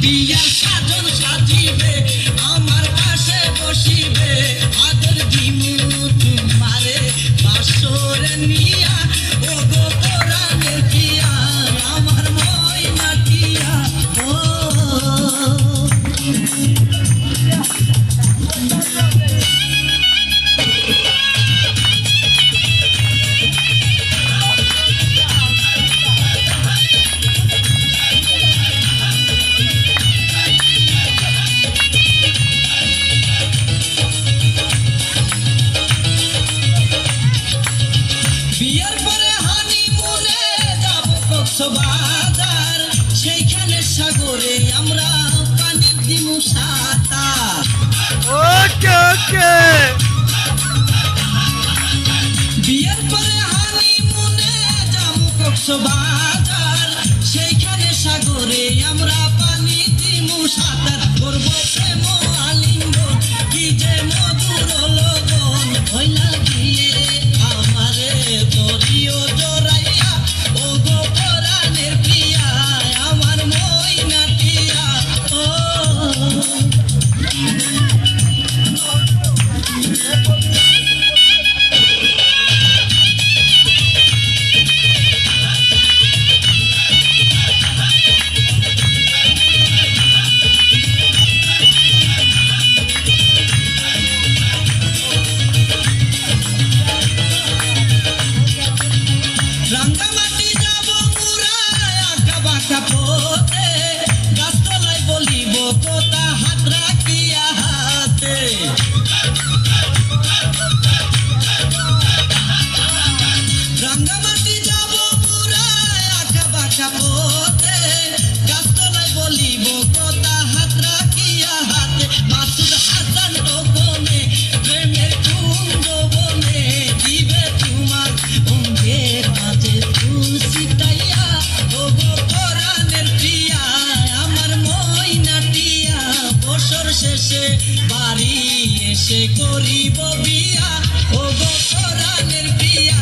be Cox's Bazar সেইখানে সাগরে আমরা পানি দিমু সাঁতার। ওকে ওকে। বিয়ের পরে হানিমুনে যাব কক্সবাজার সেইখানে সাগরে আমরা পানি দিমু সাঁতার। করব প্রেম বলিব, কথা হাত রাখিয়া হাতে। মাসুদ হাসান গোপনে প্রেমের কুঞ্জ বনে দিবে তোমার অঙ্গের আমার ময়না টিয়া, বছর শেষে বাড়ি এসে করিব বিয়া। ও গো কোরআনের প্রিয়া